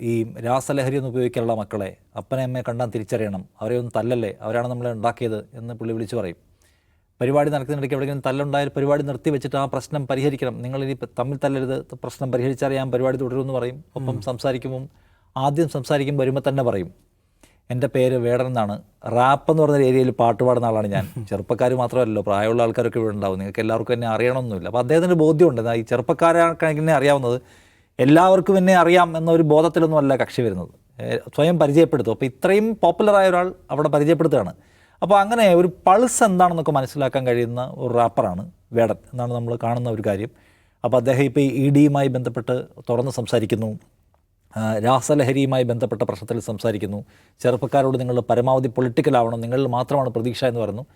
ഈ രാസലഹരി ഒന്നും ഉപയോഗിക്കാനുള്ള മക്കളെ അപ്പനെ അമ്മയെ കണ്ടാൽ തിരിച്ചറിയണം. അവരെ ഒന്നും തല്ലല്ലേ? അവരാണ് നമ്മളെ ഉണ്ടാക്കിയത് എന്ന് പുള്ളി വിളിച്ചു പറയും. പരിപാടി നടക്കുന്നതിനിടയ്ക്ക് എവിടെയെങ്കിലും തല്ലുണ്ടായാൽ പരിപാടി നിർത്തി വെച്ചിട്ട് ആ പ്രശ്നം പരിഹരിക്കണം. നിങ്ങൾ ഇനി തമ്മിൽ തല്ലരുത് പ്രശ്നം പരിഹരിച്ചറിയാം പരിപാടി തുടരുമെന്ന് പറയും. ഒപ്പം സംസാരിക്കുമ്പം ആദ്യം സംസാരിക്കും വരുമ്പോൾ തന്നെ പറയും. എന്റെ പേര് വേടൻ എന്നാണ്. റാപ്പ് എന്ന് പറഞ്ഞ ഏരിയയിൽ പാട്ട് പാടുന്ന ആളാണ് ഞാൻ. ചെറുപ്പക്കാർ മാത്രമല്ലല്ലോ പ്രായമുള്ള ആൾക്കാരൊക്കെ ഇവിടെ ഉണ്ടാവും. നിങ്ങൾക്ക് എല്ലാവർക്കും എന്നെ അറിയണമെന്നില്ല അപ്പോൾ അദ്ദേഹത്തിന്റെ ബോധ്യമുണ്ട്. ഈ ചെറുപ്പക്കാരെ അറിയാവുന്നത് എല്ലാവർക്കും എന്നെ അറിയാം എന്നൊരു ബോധത്തിലൊന്നും അല്ല കക്ഷി വരുന്നത്. സ്വയം പരിചയപ്പെടുത്തും. അപ്പോൾ ഇത്രയും പോപ്പുലറായ ഒരാൾ അവിടെ പരിചയപ്പെടുത്തുകയാണ്. അപ്പോൾ അങ്ങനെ ഒരു പൾസ് എന്താണെന്നൊക്കെ മനസ്സിലാക്കാൻ കഴിയുന്ന ഒരു റാപ്പറാണ് വേടൻ എന്നാണ് നമ്മൾ കാണുന്ന ഒരു കാര്യം. അപ്പോൾ അദ്ദേഹം ഇപ്പോൾ ഇ ഡിയുമായി ബന്ധപ്പെട്ട് തുറന്ന് സംസാരിക്കുന്നു. രാസലഹരിയുമായി ബന്ധപ്പെട്ട പ്രശ്നത്തിൽ സംസാരിക്കുന്നു. ചെറുപ്പക്കാരോട് നിങ്ങൾ പരമാവധി പൊളിറ്റിക്കൽ ആവണം നിങ്ങളിൽ മാത്രമാണ് പ്രതീക്ഷ എന്ന് പറയുന്നു.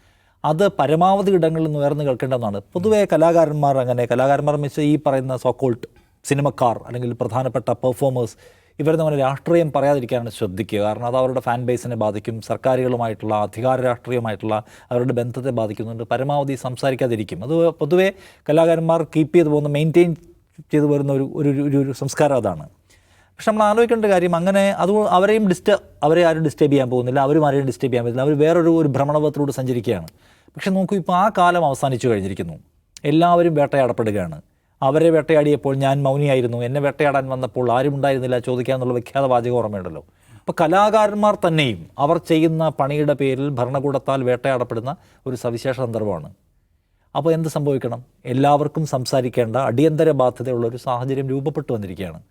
അത് പരമാവധി ഇടങ്ങളിൽ നിന്ന് ഉയർന്നു കേൾക്കേണ്ടതാണ്. പൊതുവേ കലാകാരന്മാർ അങ്ങനെ കലാകാരന്മാർ വെച്ച് ഈ പറയുന്ന സോക്കോൾട്ട് സിനിമക്കാർ അല്ലെങ്കിൽ പ്രധാനപ്പെട്ട പെർഫോമേഴ്സ് ഇവരെ നമ്മൾ രാഷ്ട്രീയം പറയാതിരിക്കാനാണ് ശ്രദ്ധിക്കുക. കാരണം അത് അവരുടെ ഫാൻ ബേസിനെ ബാധിക്കും സർക്കാരുകളുമായിട്ടുള്ള അധികാര രാഷ്ട്രീയമായിട്ടുള്ള അവരുടെ ബന്ധത്തെ ബാധിക്കുന്നുണ്ട്. പരമാവധി സംസാരിക്കാതിരിക്കും. അത് പൊതുവേ കലാകാരന്മാർ കീപ്പ് ചെയ്ത് പോകുന്ന മെയിന്റെയിൻ ചെയ്തു വരുന്ന ഒരു ഒരു ഒരു- സംസ്കാരം അതാണ്. പക്ഷെ നമ്മൾ ആലോചിക്കേണ്ട കാര്യം അങ്ങനെ അത് അവരെയും ഡിസ്റ്റർബ് അവരെ ആരും ഡിസ്റ്റർബ് ചെയ്യാൻ പോകുന്നില്ല അവരും ആരെയും ഡിസ്റ്റർബ് ചെയ്യാൻ പറ്റില്ല. അവർ വേറൊരു ഒരു ഭ്രമണപഥത്തിലൂടെ സഞ്ചരിക്കുകയാണ്. പക്ഷെ നോക്കൂ ഇപ്പോൾ ആ കാലം അവസാനിച്ചു കഴിഞ്ഞിരിക്കുന്നു. എല്ലാവരും വേട്ടയാടപ്പെടുകയാണ്. അവരെ വേട്ടയാടിയപ്പോൾ ഞാൻ മൗനിയായിരുന്നു. എന്നെ വേട്ടയാടാൻ വന്നപ്പോൾ ആരും ഉണ്ടായിരുന്നില്ല ചോദിക്കാന്നുള്ള വിഖ്യാത വാചകം ഓർമ്മയുണ്ടല്ലോ. അപ്പോൾ കലാകാരന്മാർ തന്നെയും അവർ ചെയ്യുന്ന പണിയുടെ പേരിൽ ഭരണകൂടത്താൽ വേട്ടയാടപ്പെടുന്ന ഒരു സവിശേഷ സന്ദർഭമാണ്. അപ്പോൾ എന്ത് സംഭവിക്കണം? എല്ലാവർക്കും സംസാരിക്കേണ്ട അടിയന്തര ബാധ്യതയുള്ള ഒരു സാഹചര്യം രൂപപ്പെട്ടു വന്നിരിക്കുകയാണ്.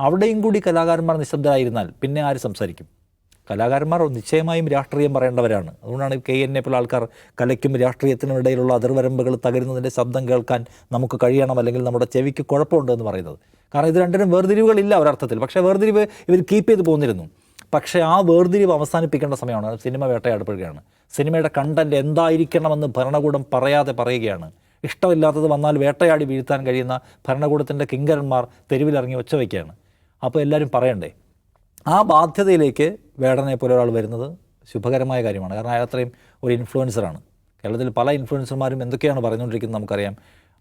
അവിടെയും കൂടി കലാകാരന്മാർ നിശബ്ദരായിരുന്നാൽ പിന്നെ ആര് സംസാരിക്കും? കലാകാരന്മാർ നിശ്ചയമായും രാഷ്ട്രീയം പറയേണ്ടവരാണ്. അതുകൊണ്ടാണ് കെ എൻ എ പോലെ ആൾക്കാർ കലയ്ക്കും രാഷ്ട്രീയത്തിനും ഇടയിലുള്ള അതിർവരമ്പുകൾ തകരുന്നതിന്റെ ശബ്ദം കേൾക്കാൻ നമുക്ക് കഴിയണം. അല്ലെങ്കിൽ നമ്മുടെ ചെവിക്ക് കുഴപ്പമുണ്ടെന്ന് പറയുന്നത്. കാരണം ഇത് രണ്ടിനും വേർതിരിവുകളില്ല ഒരർത്ഥത്തിൽ. പക്ഷേ വേർതിരിവ് ഇവർ കീപ്പ് ചെയ്ത് പോന്നിരുന്നു. പക്ഷേ ആ വേർതിരിവ് അവസാനിപ്പിക്കേണ്ട സമയമാണ്. സിനിമ വേട്ടയാടപ്പെടുകയാണ്. സിനിമയുടെ കണ്ടന്റ് എന്തായിരിക്കണമെന്ന് ഭരണകൂടം പറയാതെ പറയുകയാണ്. ഇഷ്ടമില്ലാത്തത് വന്നാൽ വേട്ടയാടി വീഴ്ത്താൻ കഴിയുന്ന ഭരണകൂടത്തിന്റെ കിങ്കരന്മാർ തെരുവിലിറങ്ങി ഒച്ച വയ്ക്കുകയാണ്. അപ്പോൾ എല്ലാവരും പറയണ്ടേ? ആ ബാധ്യതയിലേക്ക് വേടനെ പോലെ ഒരാൾ വരുന്നത് ശുഭകരമായ കാര്യമാണ്. കാരണം അയാൾ അത്രയും ഒരു ഇൻഫ്ലുവൻസറാണ് കേരളത്തിൽ പല ഇൻഫ്ലുവൻസർമാരും എന്തൊക്കെയാണ് പറഞ്ഞുകൊണ്ടിരിക്കുന്നത് നമുക്കറിയാം.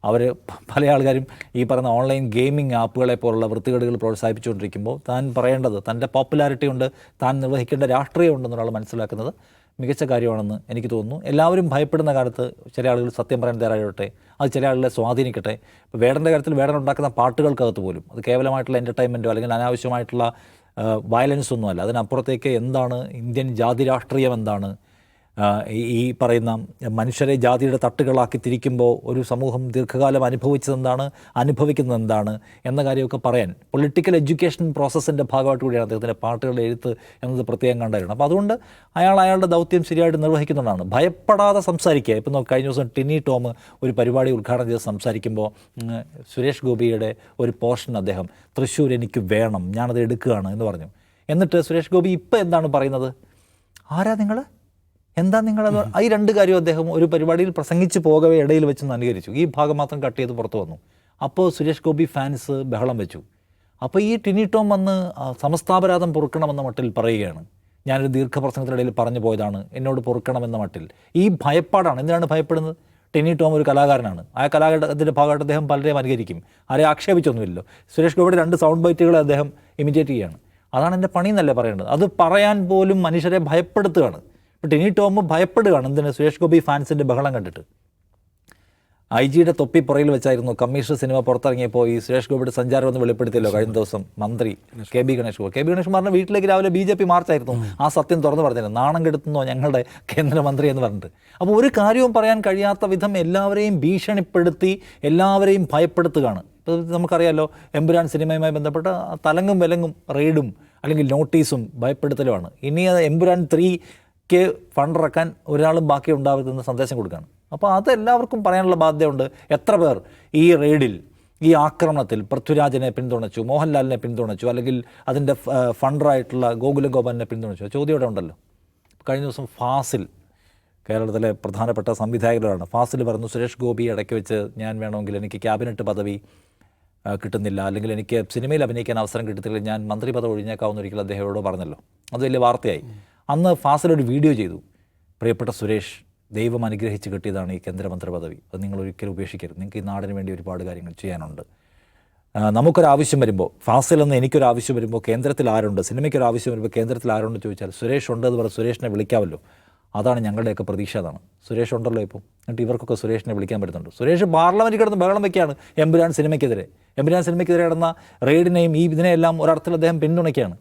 അവർ പല ആൾക്കാരും ഈ പറയുന്ന ഓൺലൈൻ ഗെയിമിംഗ് ആപ്പുകളെ പോലുള്ള വൃത്തികേടുകൾ പ്രോത്സാഹിപ്പിച്ചുകൊണ്ടിരിക്കുമ്പോൾ താൻ പറയേണ്ടത് തന്റെ പോപ്പുലാരിറ്റി ഉണ്ട് താൻ നിർവഹിക്കേണ്ട രാഷ്ട്രീയം ഉണ്ടെന്നൊരാൾ മനസ്സിലാക്കുന്നത് മികച്ച കാര്യമാണെന്ന് എനിക്ക് തോന്നുന്നു. എല്ലാവരും ഭയപ്പെടുന്ന കാലത്ത് ചില ആളുകൾ സത്യം പറയാൻ തയ്യാറായിട്ടെ അത് ചില ആളുകളെ സ്വാധീനിക്കട്ടെ. ഇപ്പോൾ വേടന്റെ കാര്യത്തിൽ വേടൻ ഉണ്ടാക്കുന്ന പാട്ടുകൾക്കകത്ത് പോലും അത് കേവലമായിട്ടുള്ള എന്റർടൈൻമെന്റോ അല്ലെങ്കിൽ അനാവശ്യമായിട്ടുള്ള വയലൻസ് ഒന്നുമല്ല. അതിനപ്പുറത്തേക്ക് എന്താണ് ഇന്ത്യൻ ജാതി രാഷ്ട്രീയം എന്താണ് ഈ- പറയുന്ന മനുഷ്യരെ ജാതിയുടെ തട്ടുകളാക്കി തിരിക്കുമ്പോൾ ഒരു സമൂഹം ദീർഘകാലം അനുഭവിച്ചതെന്താണ്? അനുഭവിക്കുന്നത് എന്താണ് എന്ന കാര്യമൊക്കെ പറയാൻ പൊളിറ്റിക്കൽ എഡ്യൂക്കേഷൻ പ്രോസസ്സിന്റെ ഭാഗമായിട്ട് കൂടിയാണ് അദ്ദേഹത്തിന്റെ പാട്ടുകളുടെ എഴുത്ത് എന്നത് പ്രത്യേകം കണ്ടായിരുന്നു അപ്പോൾ അതുകൊണ്ട് അയാൾ അയാളുടെ ദൗത്യം ശരിയായിട്ട് നിർവഹിക്കുന്നതാണ്. ഭയപ്പെടാതെ സംസാരിക്കുക. ഇപ്പം കഴിഞ്ഞ ദിവസം ടിനി ടോം ഒരു പരിപാടി ഉദ്ഘാടനം ചെയ്ത് സംസാരിക്കുമ്പോൾ സുരേഷ് ഗോപിയുടെ ഒരു പോർഷൻ അദ്ദേഹം തൃശ്ശൂർ എനിക്ക് വേണം ഞാനത് എടുക്കുകയാണ് എന്ന് പറഞ്ഞു. എന്നിട്ട് സുരേഷ് ഗോപി ഇപ്പം എന്താണ് പറയുന്നത്? ആരാ നിങ്ങൾ എന്താ നിങ്ങളത്? ഈ രണ്ട് കാര്യവും അദ്ദേഹം ഒരു പരിപാടിയിൽ പ്രസംഗിച്ച് പോകവേ ഇടയിൽ വെച്ച് അനുകരിച്ചു ഈ ഭാഗം മാത്രം കട്ട് ചെയ്ത് പുറത്തു വന്നു. അപ്പോൾ സുരേഷ് ഗോപി ഫാൻസ് ബഹളം വെച്ചു. അപ്പോൾ ഈ ടിനി ടോം വന്ന് സമസ്താപരാധം പൊറുക്കണമെന്ന മട്ടിൽ പറയുകയാണ്. ഞാനൊരു ദീർഘപ്രസംഗത്തിനിടയിൽ പറഞ്ഞു പോയതാണ്. എന്നോട് പൊറുക്കണമെന്ന മട്ടിൽ. ഈ ഭയപ്പാടാണ്. എന്തിനാണ് ഭയപ്പെടുന്നത്? ടെനി ടോം ഒരു കലാകാരനാണ്. ആ കലാകാരത്തിന്റെ ഭാഗമായിട്ട് അദ്ദേഹം പലരെയും അനുകരിക്കും. ആരെയും ആക്ഷേപിച്ചൊന്നുമില്ലല്ലോ. സുരേഷ് ഗോപിയുടെ രണ്ട് സൗണ്ട് ബൈറ്റുകൾ അദ്ദേഹം ഇമിറ്റേറ്റ് ചെയ്യുകയാണ്. അതാണ് എന്റെ പണി എന്നല്ലേ പറയേണ്ടത്? അത് പറയാൻ പോലും മനുഷ്യരെ ഭയപ്പെടുത്തുകയാണ്. Tenny Tom ഭയപ്പെടുകയാണ്. എന്തിന്? സുരേഷ് ഗോപി ഫാൻസിന്റെ ബഹളം കണ്ടിട്ട്. ഐ ജിയുടെ തൊപ്പി പുറയിൽ വെച്ചായിരുന്നു കമ്മീഷണർ സിനിമ പുറത്തിറങ്ങിയപ്പോൾ ഈ സുരേഷ് ഗോപിയുടെ സഞ്ചാരം ഒന്ന് വെളിപ്പെടുത്തിയല്ലോ കഴിഞ്ഞ ദിവസം മന്ത്രി K B Ganesh Kumar K B Ganesh കുമാറിന്റെ വീട്ടിലേക്ക് രാവിലെ ബി ജെ പി മാർച്ചായിരുന്നു. ആ സത്യം തുറന്നു പറഞ്ഞിരുന്നു. നാണം കെടുത്തുന്നോ ഞങ്ങളുടെ കേന്ദ്രമന്ത്രി എന്ന് പറഞ്ഞിട്ട്. അപ്പോൾ ഒരു കാര്യവും പറയാൻ കഴിയാത്ത വിധം എല്ലാവരെയും ഭീഷണിപ്പെടുത്തി എല്ലാവരെയും ഭയപ്പെടുത്തുകയാണ്. ഇപ്പോൾ നമുക്കറിയാമല്ലോ എമ്പുരാൻ സിനിമയുമായി ബന്ധപ്പെട്ട തലങ്ങും വിലങ്ങും റെയ്ഡും അല്ലെങ്കിൽ നോട്ടീസും ഭയപ്പെടുത്തലുമാണ്. ഇനി അത് എമ്പുരാൻ ഫണ്ട് ഇറക്കാൻ ഒരാളും ബാക്കി ഉണ്ടാവരുതെന്ന് സന്ദേശം കൊടുക്കുകയാണ്. അപ്പോൾ അത് എല്ലാവർക്കും പറയാനുള്ള ബാധ്യതയുണ്ട്. എത്ര പേർ ഈ റെയ്ഡിൽ ഈ ആക്രമണത്തിൽ പൃഥ്വിരാജിനെ പിന്തുണച്ചു മോഹൻലാലിനെ പിന്തുണച്ചു അല്ലെങ്കിൽ അതിന്റെ ഫണ്ടറായിട്ടുള്ള ഗോകുലം ഗോപാലിനെ പിന്തുണച്ചു? ചോദ്യം ഇവിടെ ഉണ്ടല്ലോ. കഴിഞ്ഞ ദിവസം ഫാസിൽ കേരളത്തിലെ പ്രധാനപ്പെട്ട സംവിധായകരാണ്. ഫാസിൽ പറഞ്ഞു സുരേഷ് ഗോപി ഇടയ്ക്ക് വെച്ച് ഞാൻ വേണമെങ്കിൽ എനിക്ക് ക്യാബിനറ്റ് പദവി കിട്ടുന്നില്ല. അല്ലെങ്കിൽ എനിക്ക് സിനിമയിൽ അഭിനയിക്കാൻ അവസരം കിട്ടത്തില്ല. ഞാൻ മന്ത്രി പദവി ഒഴിഞ്ഞേക്കാവുന്ന ഒരിക്കലും അദ്ദേഹം എന്നോട് പറഞ്ഞല്ലോ. അത് വലിയ വാർത്തയായി. അന്ന് ഫാസിൽ ഒരു വീഡിയോ ചെയ്തു. പ്രിയപ്പെട്ട സുരേഷ് ദൈവം അനുഗ്രഹിച്ച് കിട്ടിയതാണ് ഈ കേന്ദ്രമന്ത്രി പദവി അത് നിങ്ങൾ ഒരിക്കലും ഉപേക്ഷിക്കരുത്. നിങ്ങൾക്ക് ഈ നാടിന് വേണ്ടി ഒരുപാട് കാര്യങ്ങൾ ചെയ്യാനുണ്ട്. നമുക്കൊരു നമുക്കൊരാവശ്യം വരുമ്പോൾ ഫാസിൽ എന്ന് എനിക്കൊരാവശ്യം വരുമ്പോൾ കേന്ദ്രത്തിൽ ആരുണ്ട്? സിനിമയ്ക്കൊരു ആവശ്യം വരുമ്പോൾ കേന്ദ്രത്തിൽ ആരുണ്ട് ചോദിച്ചാൽ സുരേഷ് ഉണ്ട് എന്ന് പറഞ്ഞ് സുരേഷിനെ വിളിക്കാമല്ലോ. അതാണ് ഞങ്ങളുടെയൊക്കെ പ്രതീക്ഷ അതാണ്. സുരേഷ് ഉണ്ടല്ലോ ഇപ്പോൾ എന്നിട്ട് ഇവർക്കൊക്കെ സുരേഷിനെ വിളിക്കാൻ പറ്റുന്നുണ്ട്. സുരേഷ് പാർലമെന്റിൽ കിടന്ന് ബഹളം വയ്ക്കുകയാണ് എമ്പുരാൻ സിനിമയ്ക്കെതിരെ. എമ്പുരാൻ സിനിമയ്ക്കെതിരെ കിടന്ന റെയ്ഡിനെയും ഈ ഇതിനെയെല്ലാം ഒരർത്ഥത്തിൽ അദ്ദേഹം പിന്തുണയ്ക്കുകയാണ്.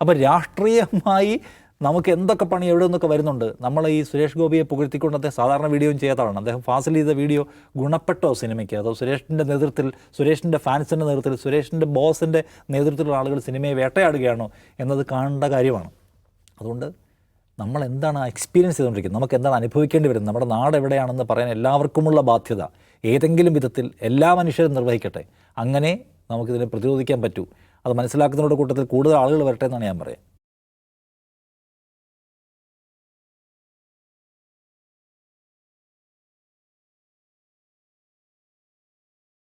അപ്പോൾ രാഷ്ട്രീയമായി നമുക്ക് എന്തൊക്കെ പണി എവിടെ നിന്നൊക്കെ വരുന്നുണ്ട് നമ്മൾ ഈ സുരേഷ് ഗോപിയെ പുകഴ്ത്തിക്കൊണ്ട് അദ്ദേഹം സാധാരണ വീഡിയോയും ചെയ്യാത്തതാണ് അദ്ദേഹം ഫാസിൽ ചെയ്ത വീഡിയോ ഗുണപ്പെട്ടോ സിനിമയ്ക്ക്? അതോ സുരേഷിന്റെ നേതൃത്വത്തിൽ സുരേഷിന്റെ ഫാൻസിന്റെ നേതൃത്വത്തിൽ സുരേഷിന്റെ ബോസിന്റെ നേതൃത്വത്തിലുള്ള ആളുകൾ സിനിമയെ വേട്ടയാടുകയാണോ എന്നത് കാണേണ്ട കാര്യമാണ്. അതുകൊണ്ട് നമ്മൾ എന്താണ് എക്സ്പീരിയൻസ് ചെയ്തുകൊണ്ടിരിക്കുന്നത്? നമുക്ക് എന്താണ് അനുഭവിക്കേണ്ടി വരുന്നത്? നമ്മുടെ നാട് എവിടെയാണെന്ന് പറയാൻ എല്ലാവർക്കുമുള്ള ബാധ്യത. ഏതെങ്കിലും വിധത്തിൽ എല്ലാ മനുഷ്യരും നിർവഹിക്കട്ടെ. അങ്ങനെ നമുക്കിതിനെ പ്രതിരോധിക്കാൻ പറ്റൂ. അത് മനസ്സിലാക്കുന്നതിനോട് കൂട്ടത്തിൽ കൂടുതൽ ആളുകൾ വരട്ടെ എന്നാണ് ഞാൻ പറയുക.